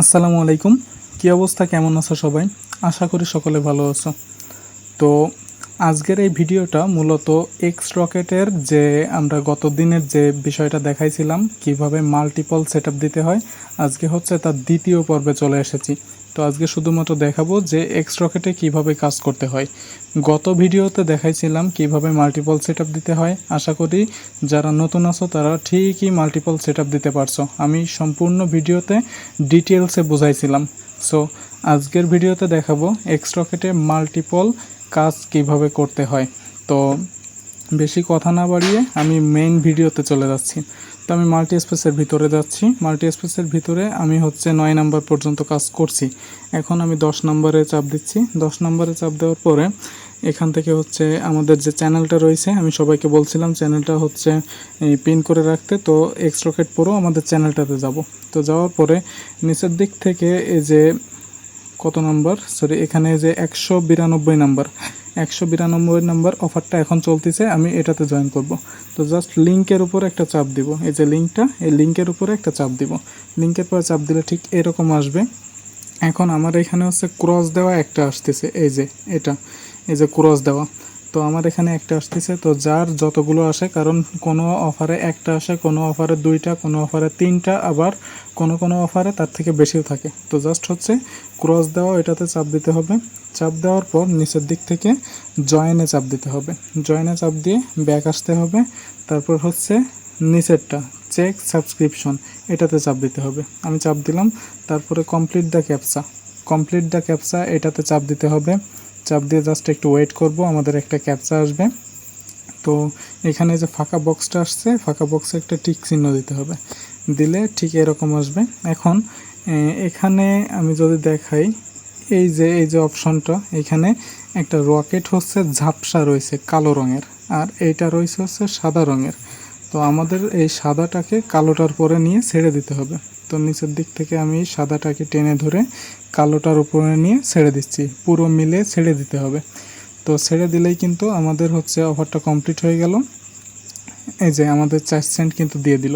আসসালামু আলাইকুম। কি অবস্থা? কেমন আছো সবাই? আশা করি সকলে ভালো আছো। তো আজকের এই ভিডিওটা মূলত এক্স রকেটের যে আমরা গত দিনের যে বিষয়টা দেখাইছিলাম, কীভাবে মাল্টিপল সেট দিতে হয়, আজকে হচ্ছে তার দ্বিতীয় পর্বে চলে এসেছি। তো আজকে শুধুমাত্র দেখাবো যে এক্স রকেটে কীভাবে কাজ করতে হয়। গত ভিডিওতে দেখাইছিলাম কীভাবে মাল্টিপল সেট দিতে হয়। আশা করি যারা নতুন আছো, তারা ঠিকই মাল্টিপল সেট দিতে পারছ। আমি সম্পূর্ণ ভিডিওতে ডিটেলসে বুঝাইছিলাম। সো আজকের ভিডিওতে দেখাবো এক্স রকেটে মাল্টিপল কাজ কীভাবে করতে হয়। তো বেশি কথা না বাড়িয়ে আমি মেইন ভিডিওতে চলে যাচ্ছি। তো আমি মাল্টি স্পেসের ভিতরে যাচ্ছি। মাল্টি স্পেসের ভিতরে আমি হচ্ছে নয় নাম্বার পর্যন্ত কাজ করছি। এখন আমি দশ নম্বরে চাপ দিচ্ছি। দশ নম্বরে চাপ দেওয়ার পরে এখান থেকে হচ্ছে আমাদের যে চ্যানেলটা রয়েছে, আমি সবাইকে বলছিলাম চ্যানেলটা হচ্ছে পিন করে রাখতে। তো এক্স রকেট পুরো আমাদের চ্যানেলটাতে যাব। তো যাওয়ার পরে নিচের দিক থেকে এই যে কত নাম্বার সরি এখানে যে একশো বিরানব্বই নাম্বার একশো বিরানব্বই নম্বর অফারটা এখন চলতেছে, আমি এটাতে জয়েন করব। তো জাস্ট লিঙ্কের উপর একটা চাপ দিব। এই যে লিঙ্কটা, এই লিঙ্কের উপরে একটা চাপ দিব। লিঙ্কের পরে চাপ দিলে ঠিক এরকম আসবে। এখন আমার এখানে হচ্ছে ক্রস দেওয়া একটা আসতেছে, এই যে এটা, এই যে ক্রস দেওয়া। তো আমার এখানে একটা আসতেছে। তো যার যতগুলো আসে, কারণ কোনো অফারে একটা আসে, কোনো অফারে দুইটা, কোনো অফারে তিনটা, আবার কোনো কোনো অফারে তার থেকে বেশিও থাকে। তো জাস্ট হচ্ছে ক্রস দেওয়া এটাতে চাপ দিতে হবে। চাপ দেওয়ার পর নিচের দিক থেকে জয়েনে চাপ দিতে হবে। জয়েনে চাপ দিয়ে ব্যাক আসতে হবে। তারপর হচ্ছে নিচেরটা চেক সাবস্ক্রিপশন এটাতে চাপ দিতে হবে। আমি চাপ দিলাম, তারপরে complete the captcha complete the captcha এটাতে চাপ দিতে হবে। চাপ দিয়ে জাস্ট একটু ওয়েট করব, আমাদের একটা ক্যাপচা আসবে। তো এখানে যে ফাঁকা বক্সটা আসছে, ফাঁকা বক্সে একটা টিক চিহ্ন দিতে হবে। দিলে ঠিক এরকম আসবে। এখন এখানে আমি যদি দেখাই, এই যে এই যে অপশনটা এখানে একটা রকেট হচ্ছে ঝাপসা রয়েছে কালো রঙের, আর এইটা রয়েছে হচ্ছে সাদা রঙের। তো আমাদের এই সাদাটাকে কালোটার পরে নিয়ে ছেড়ে দিতে হবে। তো নিচের দিক থেকে আমি সাদাটাকে টেনে ধরে কালোটার উপরে নিয়ে ছেড়ে দিচ্ছি। পুরো মিলে ছেড়ে দিতে হবে। তো ছেড়ে দিলেই কিন্তু আমাদের হচ্ছে অফারটা কমপ্লিট হয়ে গেল। এই যে আমাদের চার সেন্ট কিন্তু দিয়ে দিল।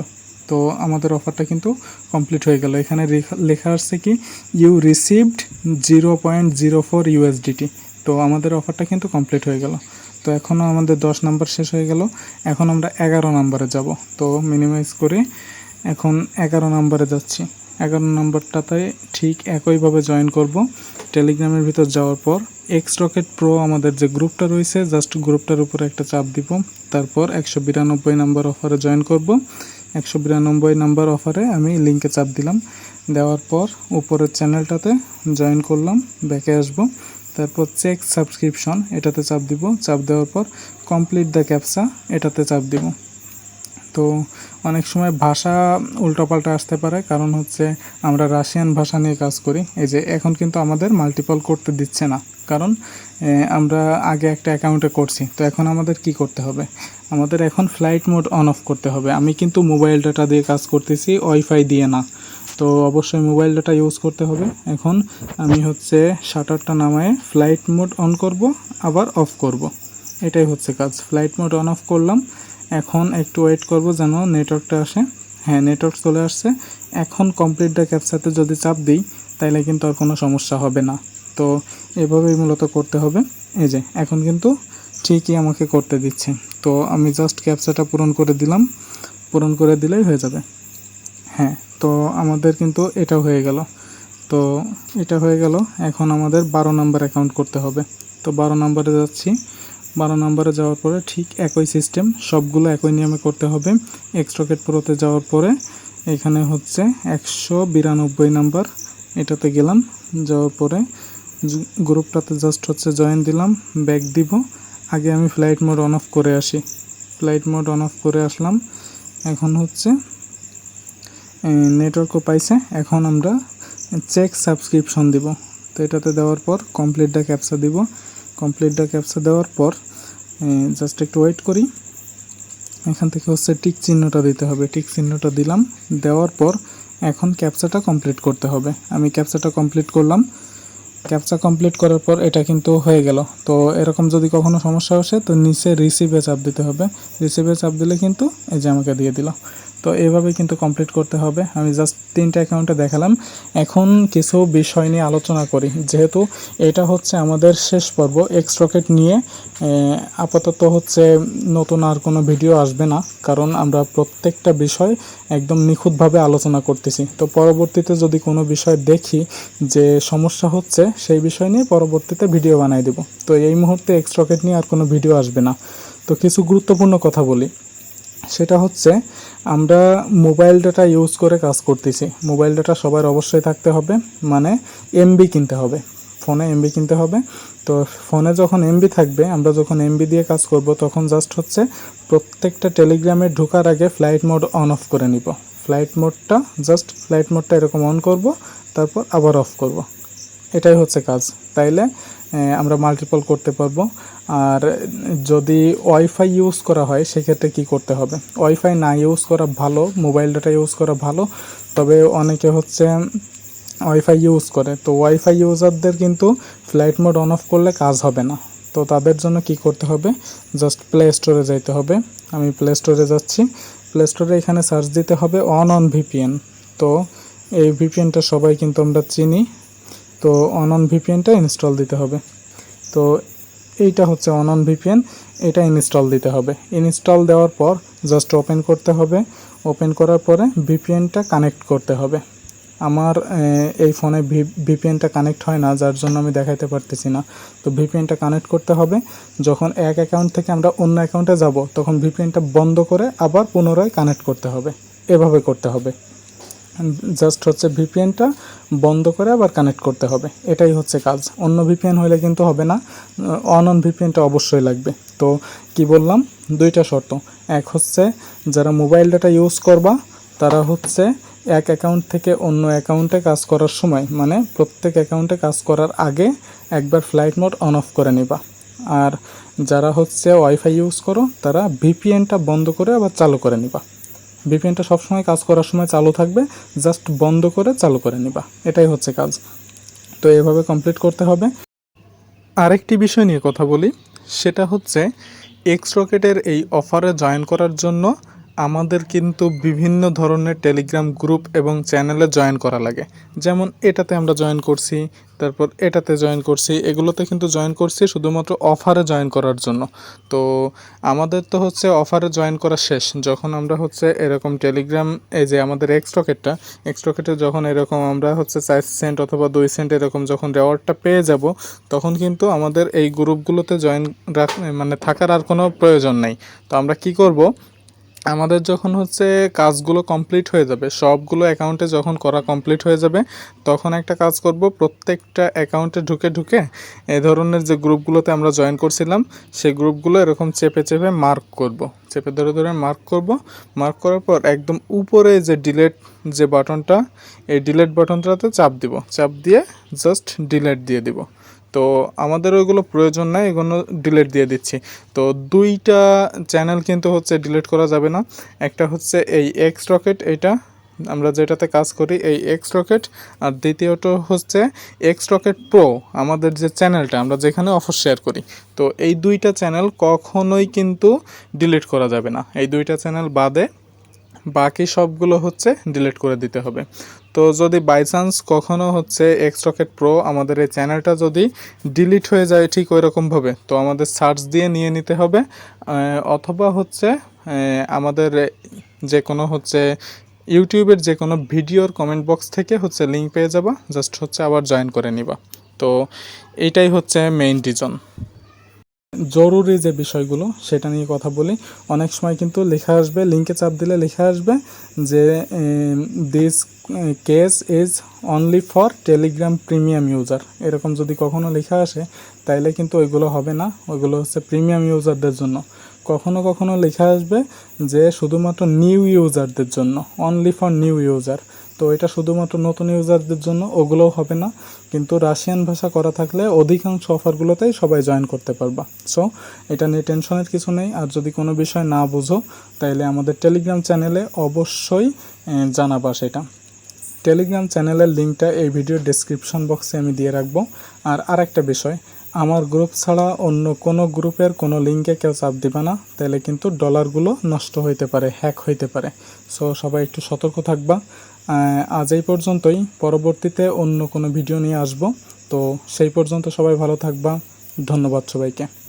তো আমাদের অফারটা কিন্তু কমপ্লিট হয়ে গেল। এখানে লেখা আসছে কি you received zero point zero four USDT তো আমাদের অফারটা কিন্তু কমপ্লিট হয়ে গেল। তো এখনও আমাদের দশ নাম্বার শেষ হয়ে গেল। এখন আমরা এগারো নাম্বারে যাব। তো মিনিমাইজ করে এখন এগারো নাম্বারে যাচ্ছি। এগারো নম্বরটাতে ঠিক একইভাবে জয়েন করব। টেলিগ্রামের ভিতর যাওয়ার পর এক্স রকেট প্রো আমাদের যে গ্রুপটা রয়েছে জাস্ট গ্রুপটার উপরে একটা চাপ দিব। তারপর একশো বিরানব্বই নাম্বার অফারে জয়েন করব। একশো বিরানব্বই নাম্বার অফারে আমি লিঙ্কে চাপ দিলাম। দেওয়ার পর উপরের চ্যানেলটাতে জয়েন করলাম। ব্যাকে আসব। তারপর চেক সাবস্ক্রিপশন এটাতে চাপ দিব। চাপ দেওয়ার পর কমপ্লিট দ্য ক্যাপসা এটাতে চাপ দিব। তো অনেক সময় ভাষা উল্টোপাল্টা আসতে পারে, কারণ হচ্ছে আমরা রাশিয়ান ভাষা নিয়ে কাজ করি। এই যে এখন কিন্তু আমাদের মাল্টিপল করতে দিচ্ছে না, কারণ আমরা আগে একটা অ্যাকাউন্টে করছি। তো এখন আমাদের কি করতে হবে? আমাদের এখন ফ্লাইট মোড অন অফ করতে হবে। আমি কিন্তু মোবাইল ডাটা দিয়ে কাজ করতেছি ওয়াইফাই দিয়ে না। তো অবশ্যই মোবাইল ডাটা ইউজ করতে হবে। এখন আমি হচ্ছে শাটারটা নামায় ফ্লাইট মোড অন করব, আবার অফ করব। এটাই হচ্ছে কাজ। ফ্লাইট মোড অন অফ করলাম। এখন একটু ওয়েট করব যেন নেটওয়ার্কটা আসে। হ্যাঁ নেটওয়ার্ক চলে আসছে। এখন কমপ্লিট দ্য ক্যাপসাতে যদি চাপ দিই তাহলে কিন্তু আর কোনো সমস্যা হবে না। তো এভাবেই মূলত করতে হবে। এই যে, এখন কিন্তু ঠিকই আমাকে করতে দিচ্ছে। তো আমি জাস্ট ক্যাপসাটা পূরণ করে দিলাম। পূরণ করে দিলেই হয়ে যাবে। হ্যাঁ। তো আমাদের কিন্তু এটা হয়ে গেল। তো এটা হয়ে গেল। এখন আমাদের বারো নাম্বার অ্যাকাউন্ট করতে হবে। তো বারো নাম্বারে যাচ্ছি। বারো নম্বরে যাওয়ার পরে ঠিক একই সিস্টেম সবগুলো একই নিয়মে করতে হবে। এক্সট্রকেট প্রোতে যাওয়ার পরে এখানে হচ্ছে একশো বিরানব্বই নাম্বার, এটাতে গেলাম। যাওয়ার পরে গ্রুপটাতে জাস্ট হচ্ছে জয়েন দিলাম ব্যাক দিব। আগে আমি ফ্লাইট মোড অন অফ করে আসি। ফ্লাইট মোড অন অফ করে আসলাম। এখন হচ্ছে নেটওয়ার্কও পাইছে। এখন আমরা চেক সাবস্ক্রিপশন দিব। তো এটাতে দেওয়ার পর কমপ্লিট দ্য ক্যাপসা দিব। কমপ্লিট ক্যাপসা দেওয়ার পর জাস্ট একটু ওয়েট করি। এখান থেকে হচ্ছে টিক চিহ্নটা দিতে হবে। টিক চিহ্নটা দিলাম। দেওয়ার পর এখন ক্যাপচাটা কমপ্লিট করতে হবে। আমি ক্যাপচাটা কমপ্লিট করলাম। ক্যাপচা কমপ্লিট করার পর এটা কিন্তু হয়ে গেল। তো এরকম যদি কখনো সমস্যা আসে, তো নিচে রিসিভে চাপ দিতে হবে। রিসিভে চাপ দিলে কিন্তু এই যে আমাকে দিয়ে দিল। তো এইভাবে কিন্তু কমপ্লিট করতে হবে। আমি জাস্ট তিনটা অ্যাকাউন্টে দেখালাম। এখন কিছু বিষয় নিয়ে আলোচনা করি। যেহেতু এটা হচ্ছে আমাদের শেষ পর্ব। এক্স রকেট নিয়ে আপাতত হচ্ছে নতুন আর কোনো ভিডিও আসবে না, কারণ আমরা প্রত্যেকটা বিষয় একদম নিখুঁতভাবে আলোচনা করতেছি। তো পরবর্তীতে যদি কোনো বিষয় দেখি যে সমস্যা হচ্ছে, সেই বিষয় নিয়ে পরবর্তীতে ভিডিও বানাই দেব। তো এই মুহূর্তে এক্স রকেট নিয়ে আর কোনো ভিডিও আসবে না। তো কিছু গুরুত্বপূর্ণ কথা বলি। সেটা হচ্ছে আমরা মোবাইল ডাটা ইউজ করে কাজ করতেছি। মোবাইল ডাটা সবার অবশ্যই থাকতে হবে মানে এমবি কিনতে হবে। ফোনে এমবি কিনতে হবে। তো ফোনে যখন এমবি থাকবে, আমরা যখন এমবি দিয়ে কাজ করব, তখন জাস্ট হচ্ছে প্রত্যেকটা টেলিগ্রামে ঢোকার আগে ফ্লাইট মোড অন অফ করে নিব। ফ্লাইট মোডটা জাস্ট ফ্লাইট মোডটা এরকম অন করব, তারপর আবার অফ করব। এটাই হচ্ছে কাজ। তাইলে আমরা মাল্টিপল করতে পারব। আর যদি ওয়াইফাই ইউজ করা হয়, সেক্ষেত্রে কি করতে হবে? ওয়াইফাই না ইউজ করা ভালো মোবাইল ডাটা ইউজ করা ভালো, তবে অনেকে হচ্ছে ওয়াইফাই ইউজ করে। তো ওয়াইফাই ইউজারদের কিন্তু ফ্লাইট মোড অন অফ করলে কাজ হবে না। তো তাদের জন্য কি করতে হবে? জাস্ট প্লে স্টোরে যাইতে হবে। আমি প্লে স্টোরে যাচ্ছি। প্লে স্টোরে এখানে সার্চ দিতে হবে অন অন ভিপিএন তো এই ভিপিএনটা সবাই কিন্তু আমরা চিনি। তো অন অন ভিপিএনটা ইনস্টল দিতে হবে। তো এইটা হচ্ছে অন অন ভিপিএন এটা ইনস্টল দিতে হবে। ইনস্টল দেওয়ার পর জাস্ট ওপেন করতে হবে। ওপেন করার পরে ভিপিএনটা কানেক্ট করতে হবে। আমার এই ফোনে ভিপিএনটা কানেক্ট হয় না, যার জন্য আমি দেখাইতে পারতেছি না। তো ভিপিএনটা কানেক্ট করতে হবে। যখন এক অ্যাকাউন্ট থেকে আমরা অন্য অ্যাকাউন্টে যাব, তখন ভিপিএনটা বন্ধ করে আবার পুনরায় কানেক্ট করতে হবে। এভাবে করতে হবে। জাস্ট হচ্ছে ভিপিএনটা বন্ধ করে আবার কানেক্ট করতে হবে। এটাই হচ্ছে কাজ। অন্য ভিপিএন হলে কিন্তু হবে না। অন অন ভিপিএনটা অবশ্যই লাগবে। তো কি বললাম? দুইটা শর্ত। এক হচ্ছে যারা মোবাইল ডাটা ইউজ করবা, তারা হচ্ছে এক অ্যাকাউন্ট থেকে অন্য অ্যাকাউন্টে কাজ করার সময় মানে প্রত্যেক অ্যাকাউন্টে কাজ করার আগে একবার ফ্লাইট মোড অন অফ করে নিবা। আর যারা হচ্ছে ওয়াইফাই ইউজ করো, তারা ভিপিএনটা বন্ধ করে আবার চালু করে নিবা। ভিপিএনটা সবসময় কাজ করার সময় চালু থাকবে জাস্ট বন্ধ করে চালু করে নিবা। এটাই হচ্ছে কাজ। তো এভাবে কমপ্লিট করতে হবে। আরেকটি বিষয় নিয়ে কথা বলি, সেটা হচ্ছে এক্স রকেটের এই অফারে জয়েন করার জন্য আমাদের কিন্তু বিভিন্ন ধরনের টেলিগ্রাম গ্রুপ এবং চ্যানেলে জয়েন করা লাগে। যেমন এটাতে আমরা জয়েন করছি তারপর এটাতে জয়েন করছি। এগুলোতে কিন্তু জয়েন করছি শুধুমাত্র অফারে জয়েন করার জন্য। তো আমাদের তো হচ্ছে অফারে জয়েন করা শেষ। যখন আমরা হচ্ছে এরকম টেলিগ্রাম এই যে আমাদের এক্স রকেটটা এক্স রকেটে যখন এরকম আমরা হচ্ছে চার সেন্ট অথবা দুই সেন্ট এরকম যখন রেওয়ার্ডটা পেয়ে যাব, তখন কিন্তু আমাদের এই গ্রুপগুলোতে জয়েন রাখ মানে থাকার আর কোনো প্রয়োজন নেই। তো আমরা কি করব? আমাদের যখন হচ্ছে কাজগুলো কমপ্লিট হয়ে যাবে, সবগুলো অ্যাকাউন্টে যখন করা কমপ্লিট হয়ে যাবে, তখন একটা কাজ করব, প্রত্যেকটা অ্যাকাউন্টে ঢুকে ঢুকে এ ধরনের যে গ্রুপগুলোতে আমরা জয়েন করছিলাম সেই গ্রুপগুলো এরকম চেপে চেপে মার্ক করব। চেপে ধরে ধরে মার্ক করব। মার্ক করার পর একদম উপরে যে ডিলেট যে বাটনটা এই ডিলেট বাটনটাতে চাপ দিব। চাপ দিয়ে জাস্ট ডিলেট দিয়ে দিব। তো আমাদের ওইগুলো প্রয়োজন নাই, এগুলো ডিলেট দিয়ে দিচ্ছি। তো দুইটা চ্যানেল কিন্তু হচ্ছে ডিলিট করা যাবে না। একটা হচ্ছে এই এক্স রকেট এটা আমরা যেটাতে কাজ করি এই এক্স রকেট আর দ্বিতীয়ত হচ্ছে এক্স রকেট প্রো আমাদের যে চ্যানেলটা আমরা যেখানে অফার শেয়ার করি। তো এই দুইটা চ্যানেল কখনোই কিন্তু ডিলিট করা যাবে না। এই দুইটা চ্যানেল বাদে বাকি সবগুলো হচ্ছে ডিলিট করে দিতে হবে। তো যদি বাই চান্স কখনো হচ্ছে এক্স রকেট প্রো আমাদের এই চ্যানেলটা যদি ডিলিট হয়ে যায় ঠিক ওই রকমভাবে তো আমাদের সার্চ দিয়ে নিয়ে নিতে হবে। অথবা হচ্ছে আমাদের যে কোনো হচ্ছে ইউটিউবের যে কোনো ভিডিওর কমেন্ট বক্স থেকে হচ্ছে লিঙ্ক পেয়ে যাবা জাস্ট হচ্ছে আবার জয়েন করে নিবা। তো এইটাই হচ্ছে মেইন রিজন জরুরি যে বিষয়গুলো, সেটা নিয়ে কথা বলি। অনেক সময় কিন্তু লেখা আসবে লিঙ্কে চাপ দিলে লেখা আসবে যে this case is only for Telegram premium user এরকম যদি কখনো লেখা আসে, তাইলে কিন্তু ওইগুলো হবে না। ওইগুলো হচ্ছে প্রিমিয়াম ইউজারদের জন্য। কখনো কখনো লেখা আসবে যে, শুধুমাত্র নিউ ইউজারদের জন্য অনলি ফর নিউ ইউজার তো এটা শুধুমাত্র নতুন ইউজারদের জন্য ওগুলোও হবে না, কিন্তু রাশিয়ান ভাষা করা থাকলে অধিকাংশ অফারগুলোতেই সবাই জয়েন করতে পারবা। সো এটা নিয়ে টেনশনের কিছু নেই। আর যদি কোনো বিষয় না বুঝো, তাইলে আমাদের টেলিগ্রাম চ্যানেলে অবশ্যই জানাবা সেটা। টেলিগ্রাম চ্যানেলের লিঙ্কটা এই ভিডিওর ডেসক্রিপশন বক্সে আমি দিয়ে রাখব। আর আরেকটা বিষয়, আমার গ্রুপ ছাড়া অন্য কোনো গ্রুপের কোনো লিঙ্কে কেউ চাপ দিবে না তাহলে কিন্তু ডলারগুলো নষ্ট হইতে পারে হ্যাক হইতে পারে। সো সবাই একটু সতর্ক থাকবা। আজ এই পর্যন্তই। পরবর্তীতে অন্য কোনো ভিডিও নিয়ে আসব। তো সেই পর্যন্ত সবাই ভালো থাকবা। ধন্যবাদ সবাইকে।